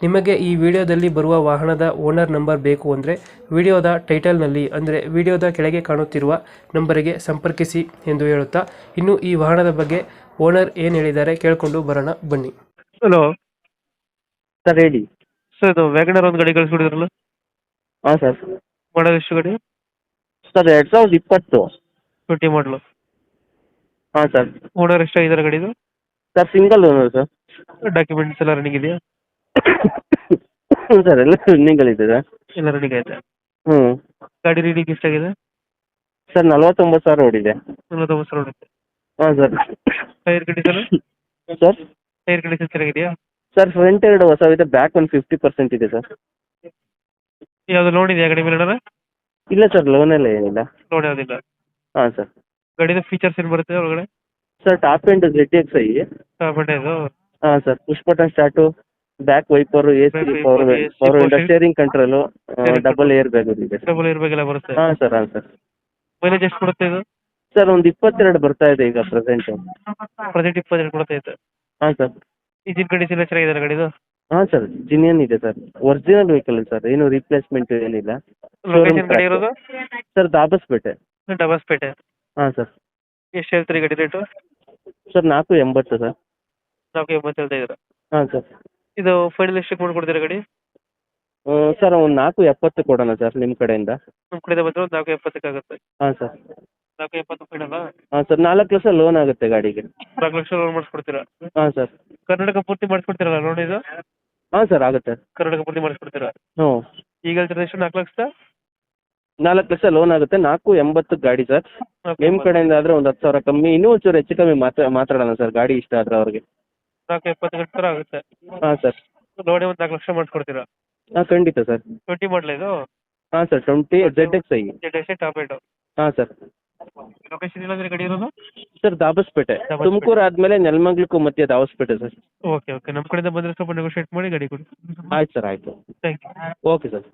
ನಿಮಗೆ ಈ ವಿಡಿಯೋದಲ್ಲಿ ಬರುವ ವಾಹನದ ಓನರ್ ನಂಬರ್ ಬೇಕು ಅಂದರೆ ವಿಡಿಯೋದ ಟೈಟಲ್ನಲ್ಲಿ ಅಂದರೆ ವಿಡಿಯೋದ ಕೆಳಗೆ ಕಾಣುತ್ತಿರುವ ನಂಬರಿಗೆ ಸಂಪರ್ಕಿಸಿ ಎಂದು ಹೇಳುತ್ತಾ ಇನ್ನು ಈ ವಾಹನದ ಬಗ್ಗೆ ಓನರ್ ಏನು ಹೇಳಿದ್ದಾರೆ ಕೇಳಿಕೊಂಡು ಬರೋಣ ಬನ್ನಿ. ಹಲೋ. ಸರ್ ಹೇಳಿ. ಸರ್ ಇದು ವ್ಯಾಗನರ್ ಒಂದು ಗಾಡಿ ಕಳಿಸ್ಬಿಡಿದ್ರಲ್ಲ ಹಾಂ ಸರ್. ಮಾಡಲ್ ಎಷ್ಟು ಗಾಡಿ? ಸರ್ ಎರಡು ಸಾವಿರದ ಇಪ್ಪತ್ತು. ಟ್ವೆಂಟಿ ಮಾಡಲು ಹಾಂ ಸರ್. ಓನರ್ ಎಷ್ಟಾಗಿದ್ದಾರೆ ಗಾಡಿದು? Sir single owner sir. Documents ಎಲ್ಲ ರನ್ನಿಂಗ್ ಇದೆಯಾ? ಹ್ಞೂ ಸರ್ ಎಲ್ಲ ರನ್ನಿಂಗಲ್ಲಿದೆ ಸರ್ ಎಲ್ಲ ರನ್ನಿಂಗ್ ಐತೆ ಹ್ಞೂ ಗಾಡಿ ರೀಡಿಂಗ್ ಎಷ್ಟಾಗಿದೆ? ಸರ್ ನಲ್ವತ್ತೊಂಬತ್ತು ಸಾವಿರ ಓಡಿದೆ. ನಲವತ್ತೊಂಬತ್ತು ಸಾವಿರ ಹೊಡೆಯುತ್ತೆ ಹಾಂ sir. Tyre condition sir? Tyre condition ಚೆನ್ನಾಗಿದೆಯಾ? ಸರ್ ಫ್ರಂಟ್ ಎರಡು ಹೊಸವಿದೆ ಬ್ಯಾಕ್ ಒಂದು ಫಿಫ್ಟಿ ಪರ್ಸೆಂಟ್ ಇದೆ ಸರ್. ಯಾವುದು ಲೋನ್ ಇದೆಯಾ ಗಾಡಿ ಮೇಲೆ ಇಲ್ಲ ಸರ್ ಲೋನೆಲ್ಲ ಏನಿಲ್ಲ. ಲೋನ್ ಯಾವುದಿಲ್ಲ. ಹಾಂ ಸರ್. ಗಾಡಿದ ಫೀಚರ್ಸ್ ಏನು ಬರುತ್ತೆ ಒಳಗಡೆ? Sir top end Z X I ಬಡ್ಡೆ ಇದು ಹಾಂ sir. Push button start. Back wiper A C Back wiper, power AC, power window. Steering control Steering double air bag ಇದೆ. ಡಬಲ್ ಇರ್ಬೇಕೆಲ್ಲ ಬರುತ್ತೆ. ಹಾಂ ಸರ್ ಹಾಂ ಸರ್ ಮೈಲೇಜ್ ಎಷ್ಟು ಕೊಡುತ್ತೆ ಇದು? ಸರ್ ಒಂದು ಇಪ್ಪತ್ತೆರಡು ಬರ್ತಾ ಇದೆ ಈಗ ಪ್ರೆಸೆಂಟ್ ಪ್ರೆಸೆಂಟ್ ಇಪ್ಪತ್ತೆರಡು ಕೊಡುತ್ತೈತೆ ಹಾಂ ಸರ್ ಇಂಜಿನ್ ಕಂಡೀಷನ್ ಚೆನ್ನಾಗಿದೆ ಗಾಡಿದು ಹಾಂ ಸರ್ ಜಿನಿಯನ್ ಇದೆ ಸರ್ ಒರಿಜಿನಲ್ ವೆಹಿಕಲ್ ಸರ್ ಏನು ರಿಪ್ಲೇಸ್ಮೆಂಟ್ ಏನಿಲ್ಲ. ಲೊಕೇಶನ್ ಗಾಡಿ ಇರೋದು? ಸರ್ ದಾಬಸ್ಪೇಟೆ. ಡಬಸ್ಪೇಟೆ ಹಾಂ ಸರ್ ಎಷ್ಟು ಹೇಳ್ತೀರಿ ಗಾಡಿ ರೇಟು? ಸರ್ ನಾಲ್ಕು ಎಂಬತ್ತು ಸರ್ ನಾಲ್ಕು ಎಂಬತ್ತು ಹೇಳ್ತಾ ಇದ್ದೀರಾ. ಹಾಂ ಸರ್ ಇದು ಫೈನಲ್ ಎಷ್ಟಕ್ಕೆ ಮಾಡ್ಕೊಡ್ತೀರಾ ಗಾಡಿ? ಸರ್ ಒಂದು ನಾಲ್ಕು ಎಪ್ಪತ್ತು ಕೊಡೋಣ ಸರ್ ನಿಮ್ಮ ಕಡೆಯಿಂದ. ನಿಮ್ಮ ಕಡೆಯಿಂದ ಬಂದ್ರೆ ಒಂದು ನಾಲ್ಕು ಎಪ್ಪತ್ತಕ್ಕೆ ಆಗುತ್ತೆ. ಹಾಂ ಸರ್. ನಾಲ್ಕು ಎಪ್ಪತ್ತು ಫೈನಲ್ ಹಾಂ ಸರ್ ನಾಲ್ಕು ಲಕ್ಷ ಲೋನ್ ಆಗುತ್ತೆ ಗಾಡಿಗೆ. ನಾಲ್ಕು ಲಕ್ಷ ಲೋನ್ ಮಾಡಿಸ್ಕೊಡ್ತೀರಾ? ಹಾಂ ಸರ್. ಕರ್ನಾಟಕ ಪೂರ್ತಿ ಮಾಡಿಸ್ಕೊಡ್ತೀರಲ್ಲ ಲೋನ್ ಇದು? ಹಾಂ ಸರ್ ಆಗುತ್ತೆ. ಕರ್ನಾಟಕ ಕರ್ನಾಟಕ ಪೂರ್ತಿ ಮಾಡಿಸ್ಕೊಡ್ತೀರಾ? ಹ್ಞೂ. ಈಗ ಹೇಳ್ತಿರೋದು ಎಷ್ಟು ನಾಲ್ಕು ಲಕ್ಷ? ನಾಲ್ಕು ಲಕ್ಷ ಲೋನ್ ಆಗುತ್ತೆ ನಾಲ್ಕು ಎಂಬತ್ತು ಗಾಡಿ ಸರ್. ನಿಮ್ಮ ಕಡೆಯಿಂದ ಆದರೆ ಒಂದು ಹತ್ತು ಸಾವಿರ ಕಮ್ಮಿ ಇನ್ನೂ ಒಂಚೂರು ಹೆಚ್ಚು ಕಮ್ಮಿ ಮಾತಾ ಮಾತಾಡೋಣ ಸರ್ ಗಾಡಿ ಇಷ್ಟ ಆದರೆ ಅವ್ರಿಗೆ. ನಾಲ್ಕು ಇಪ್ಪತ್ತು ಗಂಟೆ ಥರ ಆಗುತ್ತೆ. ಹಾಂ ಸರ್ ನೋಡಿ ಒಂದು ನಾಲ್ಕು ಲಕ್ಷ ಮಾಡಿಸ್ಕೊಡ್ತೀರಾ? ಹಾಂ ಖಂಡಿತ ಸರ್ ಟ್ವೆಂಟಿ ಮಾಡಲ ಇದು? ಹಾಂ sir twenty Z X I Z S top eight ಹಾಂ ಸರ್ ಲೊಕೇಶನ್ ಇಲ್ಲಾಂದ್ರೆ ಗಾಡಿ ಇರೋದು? ಸರ್ ದಾಬಸ್ಪೇಟೆ. ದಾಬಸ್ಪೇಟೆ. ತುಮಕೂರು ಆದ್ಮೇಲೆ ನೆಲಮಂಗ್ಲಕ್ಕೂ ಮತ್ತೆ ದಾಬಸ್ಪೇಟೆ ಸರ್ ಓಕೆ ಓಕೆ ನಮ್ಮ ಕಡೆಯಿಂದ ಬಂದ್ರೆ ಸ್ವಲ್ಪ ನೆಗೋಷಿಯೇಟ್ ಮಾಡಿ ಗಾಡಿ ಕೊಡಿ. ಆಯ್ತು ಸರ್ ಆಯ್ತು. Thank you okay sir